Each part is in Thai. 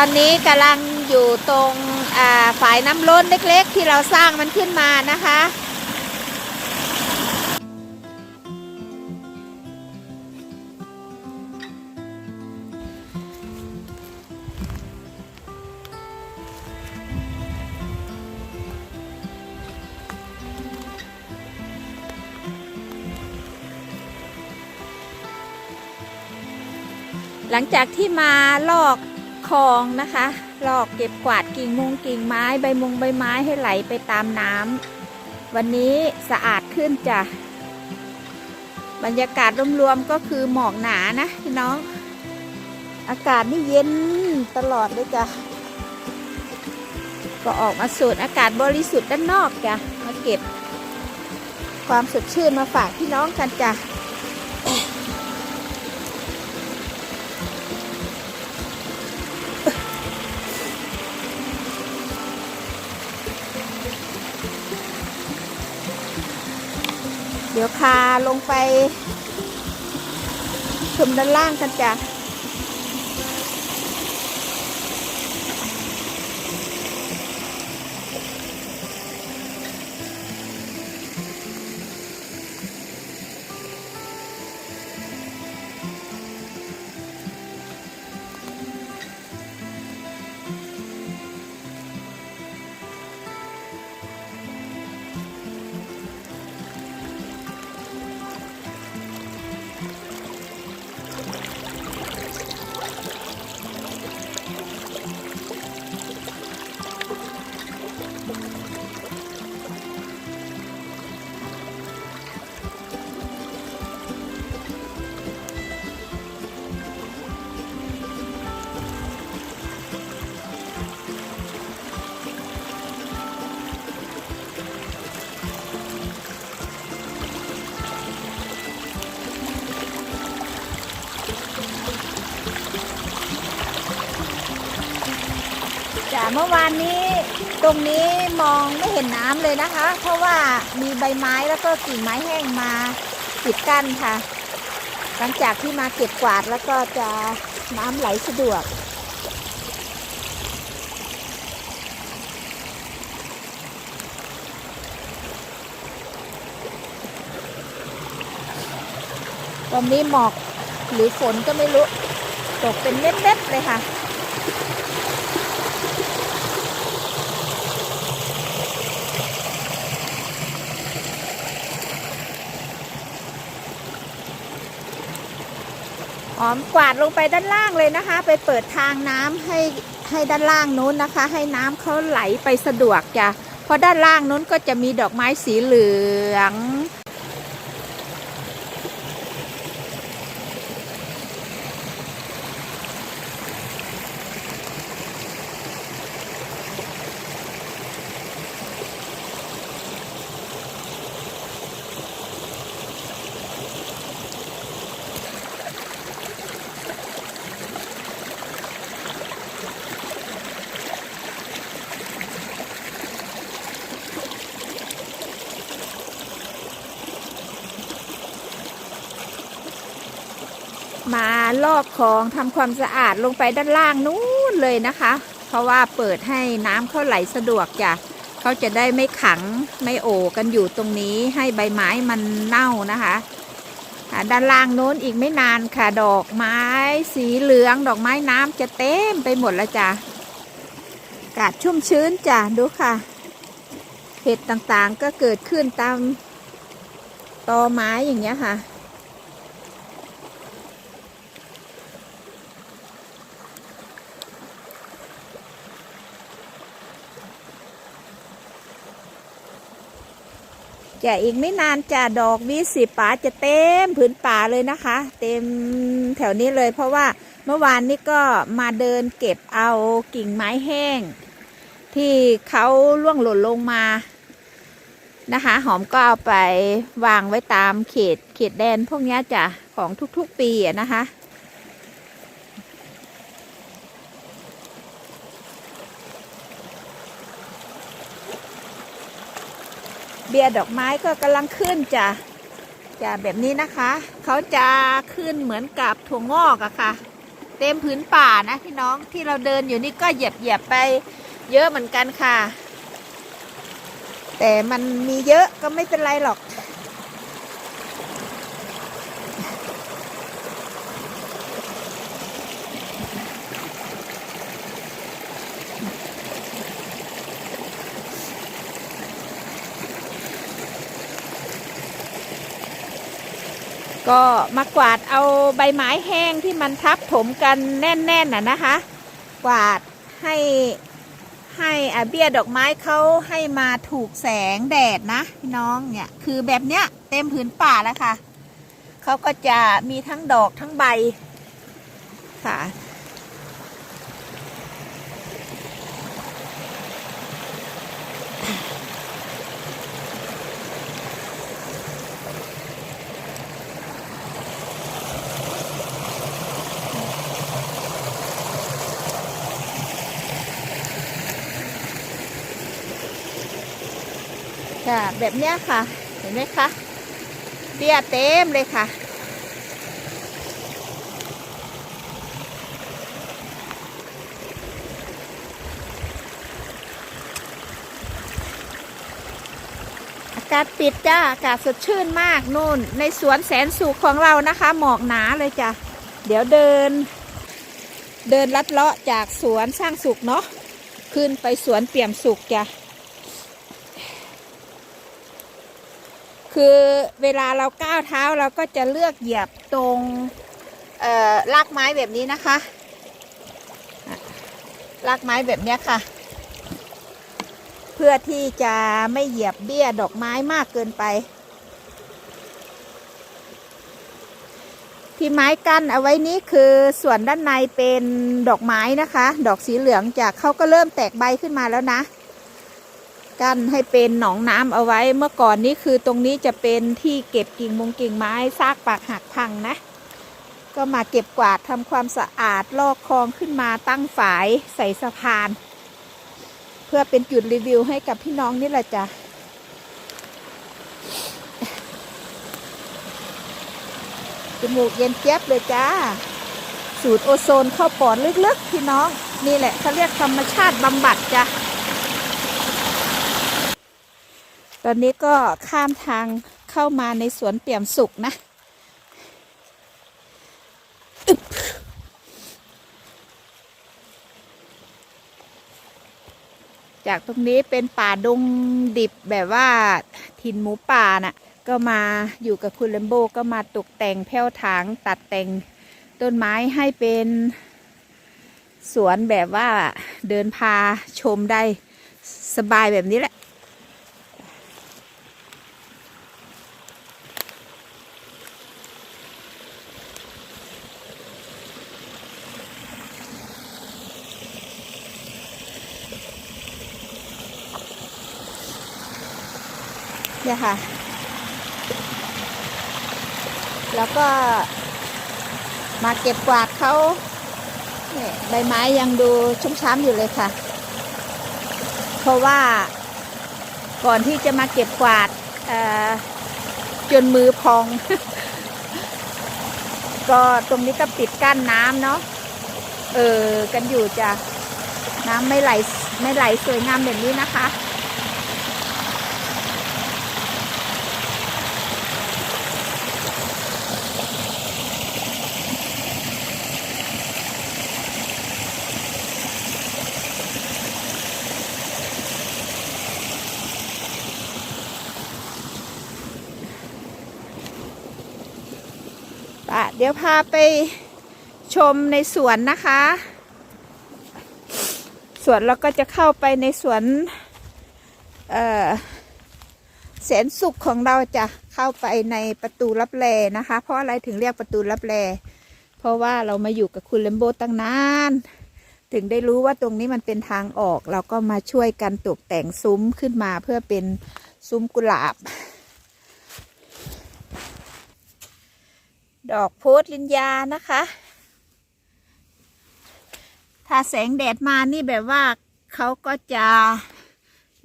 อนนี้กำลังอยู่ตรงอ่าฝายน้ำล้นเล็กๆ ที่เราสร้างมันขึ้นมานะคะหลังจากที่มาลอก คลองนะคะลอกเก็บกวาดกิ่งมุงกิ่งไม้ใบมุงใบไม้ให้ไหลไปตามน้ำวันนี้สะอาดขึ้นจ้ะบรรยากาศรวมๆก็คือหมอกหนานะพี่น้อง อากาศนี่เย็นตลอดเลยจ้ะก็ออกมาสูดอากาศบริสุทธิ์ด้านนอกจ้ะมาเก็บ ความสดชื่นมาฝากพี่น้องกันจ้ะ เดี๋ยวคาลงไปชมด้านล่างกันจ้ะ มื่อวานนี้ตรงนี้มองไม่เห็นน้ำเลยนะคะ เพราะว่ามีใบไม้แล้วก็กิ่งไม้แห้งมาปิดกั้นค่ะ หลังจากที่มาเก็บกวาดแล้วก็จะน้ำไหลสะดวกตอนนี้หมอกหรือฝนก็ไม่รู้ ตกเป็นเม็ดๆเลยค่ะ อ๋อมกวาดลงไปด้านล่างเลยนะคะ ไปเปิดทางน้ำให้ให้ด้านล่างนู้นนะคะ ให้น้ำเขาไหลไปสะดวกจ้ะเพราะด้านล่างนู้นก็จะมีดอกไม้สีเหลือง มาลอกคลองทำความสะอาดลงไปด้านล่างนู้นเลยนะคะ เพราะว่าเปิดให้น้ำเข้าไหลสะดวกจ้ะเขาจะได้ไม่ขังไม่โอกันอยู่ตรงนี้ให้ใบไม้มันเน่านะคะด้านล่างโน้นอีกไม่นานค่ะดอกไม้ สีเหลืองดอกไม้น้ำจะเต็มไปหมดแล้วจ้ะอากาศชุ่มชื้นจ้ะดูค่ะ เห็ดต่างๆก็เกิดขึ้นตามตอไม้อย่างเงี้ยค่ะ จะอีกไม่นานจะดอกวิสีป่าจะเต็มผืนป่าเลยนะคะ เต็มแถวนี้เลยเพราะว่าเมื่อวานนี้ก็มาเดินเก็บเอากิ่งไม้แห้ง ที่เขาล่วงหล่นลงมานะคะ หอมก็เอาไปวางไว้ตามเขตเขตแดนพวกนี้จ้ะของทุกๆปีนะคะ บียดอกไม้ก็กำลังขึ้นจ้ะจะแบบนี้นะคะ เขาจะขึ้นเหมือนกับถั่วงอกอะค่ะ เต็มพื้นป่านะพี่น้องที่เราเดินอยู่นี่ก็เหยียบเหยียบไปเยอะเหมือนกันค่ะ แต่มันมีเยอะก็ไม่เป็นไรหรอก ก็มากวาดเอาใบไม้แห้งที่มันทับถมกันแน่นๆน่ะนะคะ กวาดให้ให้อะเบี้ยดอกไม้เขาให้มาถูกแสงแดดนะพี่น้องเนี่ยคือแบบเนี้ยเต็มผืนป่าแล้วค่ะเขาก็จะมีทั้งดอกทั้งใบค่ะ แบบเนี้ยค่ะ เห็นไหมคะเบี้ยเต็มเลยค่ะ อากาศปิดจ้า อากาศสดชื่นมากนู่น ในสวนแสนสุขของเรานะคะ หมอกหนาเลยจ้ะ เดี๋ยวเดิน เดินลัดเลาะจากสวนสร้างสุขเนาะ ขึ้นไปสวนเปี่ยมสุขจ้ะ คือเวลาเราก้าวเท้าเราก็จะเลือกเหยียบตรงเอ่อรากไม้แบบนี้นะคะอะรากไม้แบบนี้ค่ะ เพื่อที่จะไม่เหยียบเบี้ยดอกไม้มากเกินไป ที่ไม้กั้นเอาไว้นี้คือส่วนด้านในเป็นดอกไม้นะคะ ดอกสีเหลืองจากเขาก็เริ่มแตกใบขึ้นมาแล้วนะ กั้นให้เป็นหนองน้ำเอาไว้ เมื่อก่อนนี้คือตรงนี้จะเป็นที่เก็บกิ่งมงกิ่งไม้ซากปากหักพังนะ ก็มาเก็บกวาดทำความสะอาดลอกคลองขึ้นมาตั้งฝายใส่สะพาน เพื่อเป็นจุดรีวิวให้กับพี่น้องนี่แหละจ้ะจมูกเย็นเจี๊ยบเลยจ้า สูดโอโซนเข้าปอดลึกๆ พี่น้อง นี่แหละเขาเรียกธรรมชาติบำบัดจ้ะ ตอนนี้ก็ข้ามทางเข้ามาในสวนเปี่ยมสุขนะจากตรงนี้เป็นป่าดงดิบแบบว่าถิ่นหมูป่าน่ะ ก็มาอยู่กับคุณเลมโบก็มาตกแต่งแผ้วถางตัดแต่งต้นไม้ให้เป็นสวนแบบว่าเดินพาชมได้สบายแบบนี้แหละ เนี่ยค่ะ แล้วก็มาเก็บกวาดเขาเนี่ยใบไม้ยังดูชุ่มช้ำอยู่เลยค่ะ เพราะว่าก่อนที่จะมาเก็บกวาดจนมือพอง ก็ตรงนี้ก็ปิดกั้นน้ำเนาะเออกันอยู่จ้ะน้ำไม่ไหลไม่ไหลสวยงามแบบนี้นะคะ เดี๋ยวพาไปชมในสวนนะคะ สวนเราก็จะเข้าไปในสวนแสนสุขของเราจะเข้าไปในประตูรับแลนะคะ เพราะอะไรถึงเรียกประตูรับแลเพราะว่าเรามาอยู่กับคุณเลมโบตั้งนาน ถึงได้รู้ว่าตรงนี้มันเป็นทางออก เราก็มาช่วยกันตกแต่งซุ้มขึ้นมาเพื่อเป็นซุ้มกุหลาบ ดอกโพธลินยานะคะ ถ้าแสงแดดมานี่แบบว่าเขาก็จะ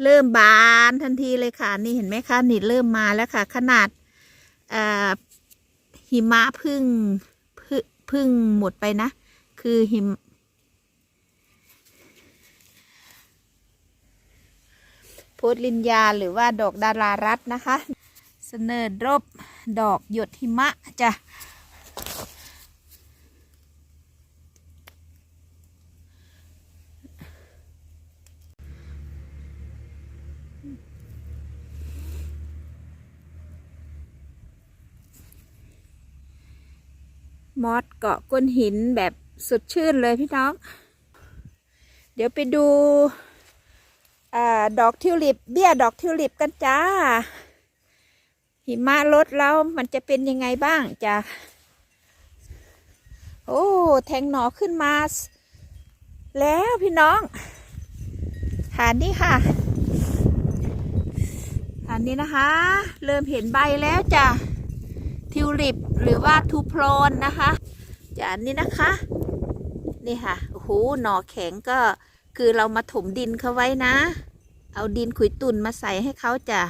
เริ่มบานทันทีเลยค่ะ นี่เห็นไหมคะนี่เริ่มมาแล้วค่ะ ขนาดหิมะพึ่งพึ่งหมดไปนะ คือหิมโพธลินยาหรือว่าดอกดารารัตน์นะคะ เสนอรบดอกหยดหิมะจ้ะ มอสเกาะก้นหินแบบสดชื่นเลยพี่น้อง เดี๋ยวไปดูอดอกทิวลิป เบี้ยดอกทิวลิปกันจ้า หิมะลดแล้วมันจะเป็นยังไงบ้างจ้ะโอ้ แทงหนอขึ้นมา แล้วพี่น้องฐานนี้ค่ะฐานนี้นะคะ เริ่มเห็นใบแล้วจ้ะ ทิวลิปหรือว่าทูโพลนนะคะจานนี้นะคะ นี่ค่ะโอ้โหหน่อแข็งก็คือเรามาถมดินเขาไว้นะ เอาดินขุยตุนมาใส่ให้เขาจะ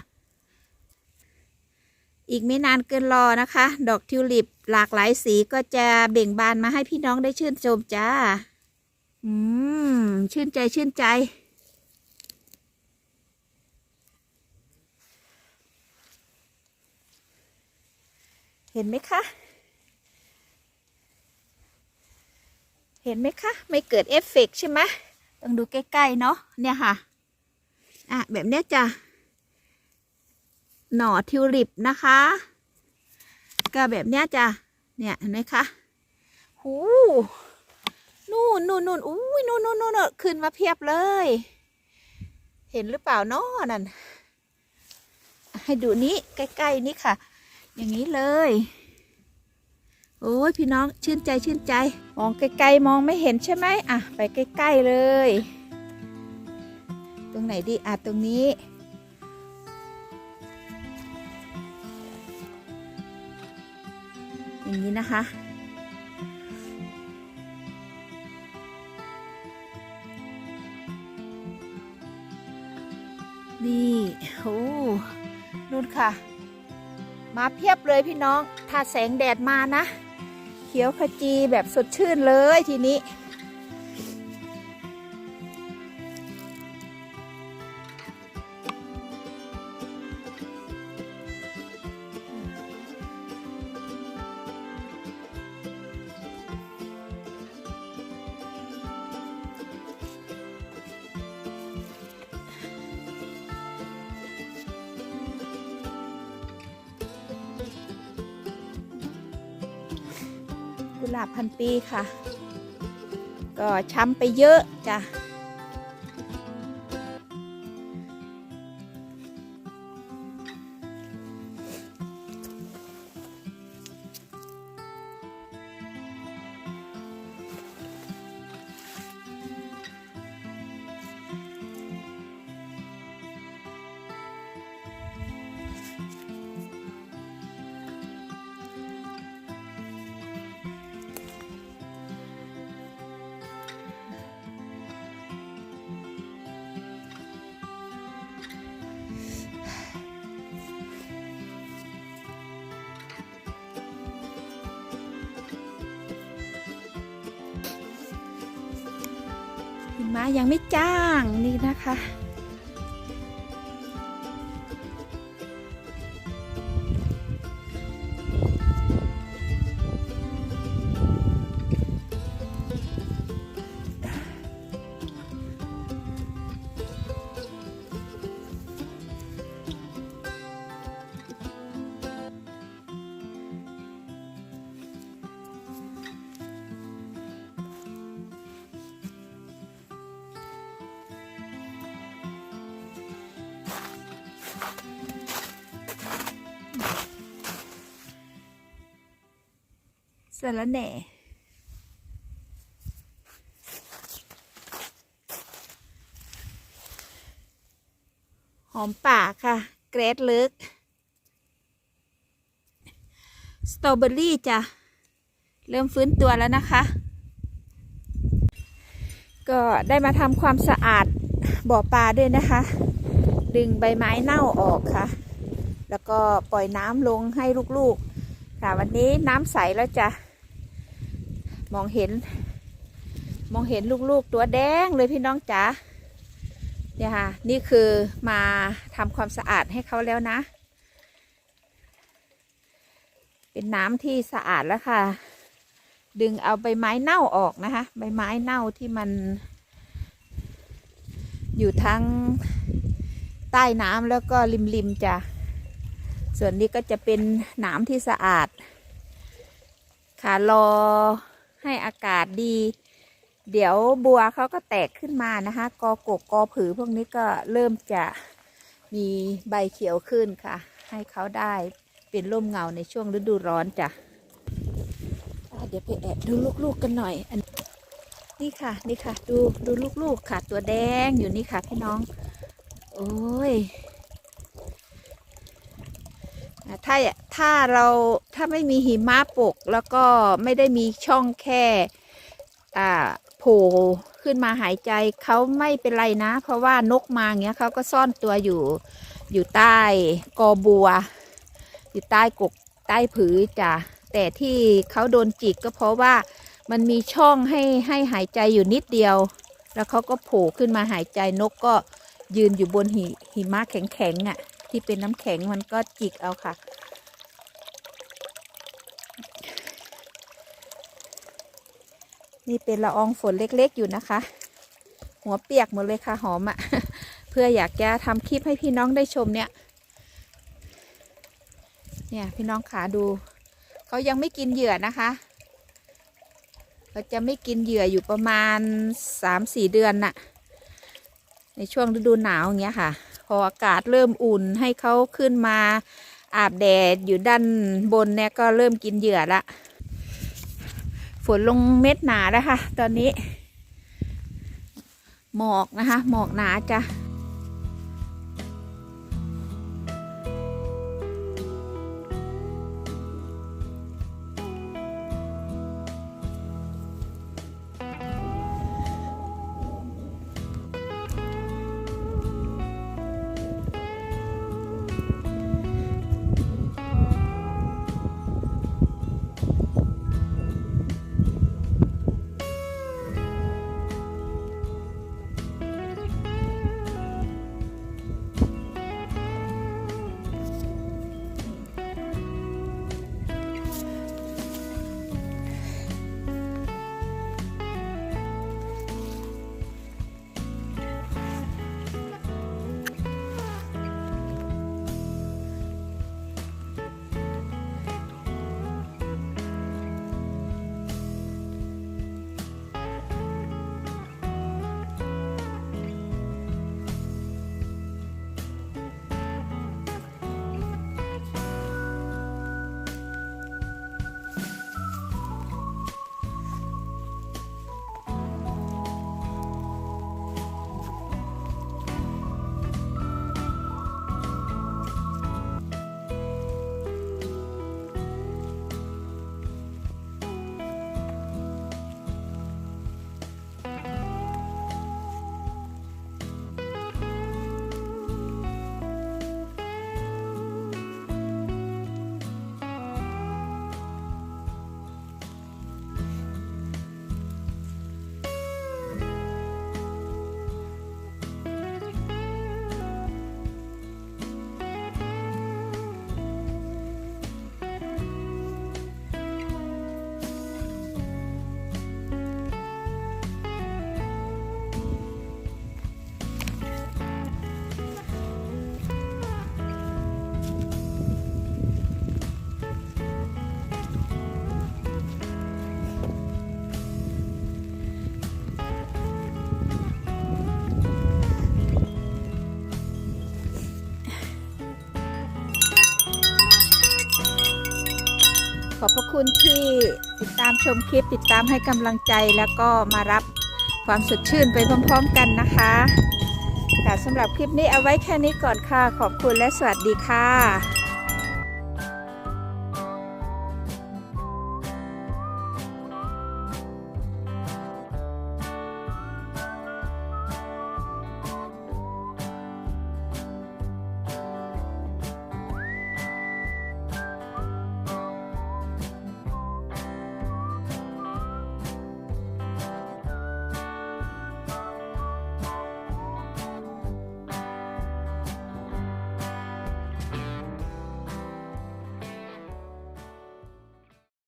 อีกไม่นานเกินรอนะคะ ดอกทิวลิปหลากหลายสีก็จะเบ่งบานมาให้พี่น้องได้ชื่นชมจ้า อืม ชื่นใจชื่นใจ เห็นไหมคะ เห็นไหมคะ ไม่เกิดเอฟเฟกต์ใช่ไหมต้องดูใกล้ๆเนาะเนี่ยค่ะ อะ แบบเนี้ยจ้ะหน่อทิวลิปนะคะ ก็แบบเนี้ยจ้ะเนี่ยเห็นไหมคะหูนู่นนู่นนู่นอุ้ยนู่นนู่นนู่นขึ้นมาเพียบเลย เห็นหรือเปล่าเนาะนั่นให้ดูนี้ใกล้ ๆ นี่ค่ะ อย่างนี้เลย โอ้ยพี่น้องชื่นใจชื่นใจ มองไกลๆมองไม่เห็นใช่ไหมอะ ไปใกล้ๆเลย ตรงไหนดีอะตรงนี้ อย่างนี้นะคะนี่โอ้นู่นค่ะ มาเพียบเลยพี่น้อง ถ้าแสงแดดมานะ เขียวขจีแบบสดชื่นเลยทีนี้ หลาบพันปีค่ะ ก็ช้ำไปเยอะจ้ะ มายังไม่จ้างนี่นะคะ เสร็จแล้วแหน่หอมป่าค่ะ เกรดลึก สตรอเบอรี่จ้ะ เริ่มฟื้นตัวแล้วนะคะ ก็ได้มาทำความสะอาดบ่อปลาด้วยนะคะ ดึงใบไม้เน่าออกค่ะ แล้วก็ปล่อยน้ำลงให้ลูกๆ ค่ะวันนี้น้ำใสแล้วจ้ะมองเห็น มองเห็นลูกๆตัวแดงเลยพี่น้องจ๋าเนี่ยค่ะ นี่คือมาทำความสะอาดให้เขาแล้วนะ เป็นน้ำที่สะอาดแล้วค่ะ ดึงเอาใบไม้เน่าออกนะคะ ใบไม้เน่าที่มัน อยู่ทั้งใต้น้ำแล้วก็ริมๆจ้ะ ส่วนนี้ก็จะเป็นน้ำที่สะอาด ค่ะรอให้อากาศดี เดี๋ยวบัวเขาก็แตกขึ้นมานะคะ กอกกกอผือพวกนี้ก็เริ่มจะมีใบเขียวขึ้นค่ะ ให้เขาได้เป็นร่มเงาในช่วงฤดูร้อนจ้ะเดี๋ยวไปแอบดูลูกๆกันหน่อยอันนี่ค่ะนี่ค่ะ ดูดูลูกๆค่ะ ตัวแดงอยู่นี่ค่ะพี่น้อง โอ้ย ถ้าถ้าเราถ้าไม่มีหิมะปก แล้วก็ไม่ได้มีช่องแค่อ่าโผล่ขึ้นมาหายใจเขาไม่เป็นไรนะ เพราะว่านกมาเงี้ยเขาก็ซ่อนตัวอยู่อยู่ใต้กอบัว อยู่ใต้กกใต้ผือจ้ะแต่ที่เขาโดนจิกก็เพราะว่ามันมีช่องให้ให้หายใจอยู่นิดเดียว แล้วเขาก็โผล่ขึ้นมาหายใจนกก็ยืนอยู่บนหิหิมะแข็งๆอะ ที่เป็นน้ำแข็งมันก็จิกเอาค่ะ นี่เป็นละอองฝนเล็กๆอยู่นะคะ หัวเปียกหมดเลยค่ะหอมอะ่ะ เพื่ออยากจะทำคลิปให้พี่น้องได้ชมเนี่ย เนี่ยพี่น้องขาดู เขายังไม่กินเหยื่อนะคะเขาจะไม่กินเหยื่ออยู่ประมาณสามสี่เดือนน่ะ ในช่วงฤดูหนาวอย่างเงี้ยค่ะ ออากาศเริ่มอุ่นให้เขาขึ้นมาอาบแดดอยู่ด้านบนเนี่ยก็เริ่มกินเหยื่อละ ฝนลงเม็ดหนาแล้วค่ะ ตอนนี้ หมอกนะคะ หมอกหนาจ้ะขอบพระ คุณที่ติดตามชมคลิป ติดตามให้กำลังใจแล้วก็มารับความสดชื่นไปพร้อมๆกันนะคะค่ะสำหรับคลิปนี้เอาไว้แค่นี้ก่อนค่ะ ขอบคุณและสวัสดีค่ะ